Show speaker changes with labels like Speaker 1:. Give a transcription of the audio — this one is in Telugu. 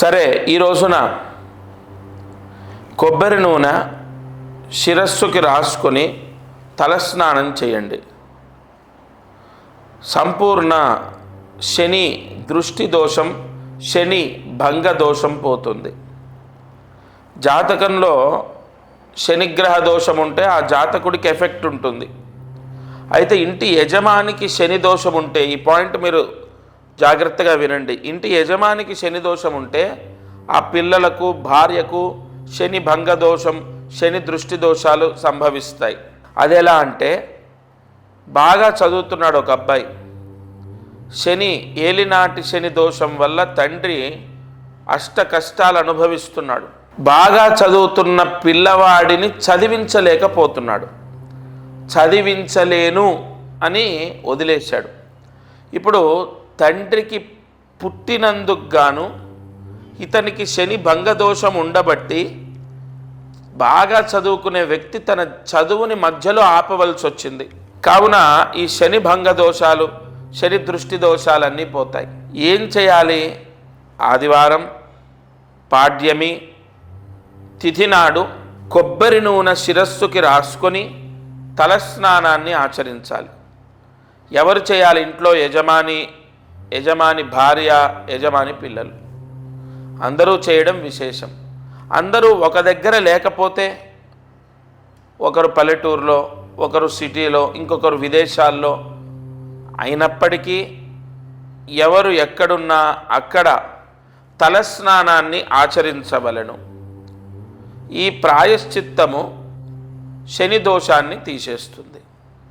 Speaker 1: సరే ఈ రోజున కొబ్బరి నూనె శిరస్సుకి రాసుకొని తలస్నానం చేయండి. సంపూర్ణ శని దృష్టి దోషం శని భంగ దోషం పోతుంది. జాతకంలో శనిగ్రహ దోషం ఉంటే ఆ జాతకుడికి ఎఫెక్ట్ ఉంటుంది. అయితే ఇంటి యజమానికి శని దోషం ఉంటే ఈ పాయింట్ మీరు జాగ్రత్తగా వినండి. ఇంటి యజమానికి శని దోషం ఉంటే ఆ పిల్లలకు భార్యకు శని భంగ దోషం శని దృష్టి దోషాలు సంభవిస్తాయి. అది ఎలా అంటే బాగా చదువుతున్నాడు ఒక అబ్బాయి. శని ఏలినాటి శని దోషం వల్ల తండ్రి అష్ట కష్టాలు అనుభవిస్తున్నాడు. బాగా చదువుతున్న పిల్లవాడిని చదివించలేకపోతున్నాడు. చదివించలేను అని వదిలేశాడు. ఇప్పుడు తండ్రికి పుట్టినందుకు గాను ఇతనికి శని భంగదోషం ఉండబట్టి బాగా చదువుకునే వ్యక్తి తన చదువుని మధ్యలో ఆపవలసి వచ్చింది. కావున ఈ శని భంగ దోషాలు శని దృష్టి దోషాలన్నీ పోతాయి. ఏం చేయాలి? ఆదివారం పాడ్యమి తిథి నాడు కొబ్బరి నూనె శిరస్సుకి రాసుకొని తలస్నానాన్ని ఆచరించాలి. ఎవరు చేయాలి? ఇంట్లో యజమాని యజమాని భార్య యజమాని పిల్లలు. అందరూ చేయడం విశేషం. అందరూ ఒక దగ్గర లేకపోతే ఒకరు పల్లెటూరులో ఒకరు సిటీలో ఇంకొకరు విదేశాల్లో అయినప్పటికీ ఎవరు ఎక్కడున్నా అక్కడ తలస్నానాన్ని ఆచరించవలను. ఈ ప్రాయశ్చిత్తము శని దోషాన్ని తీసేస్తుంది.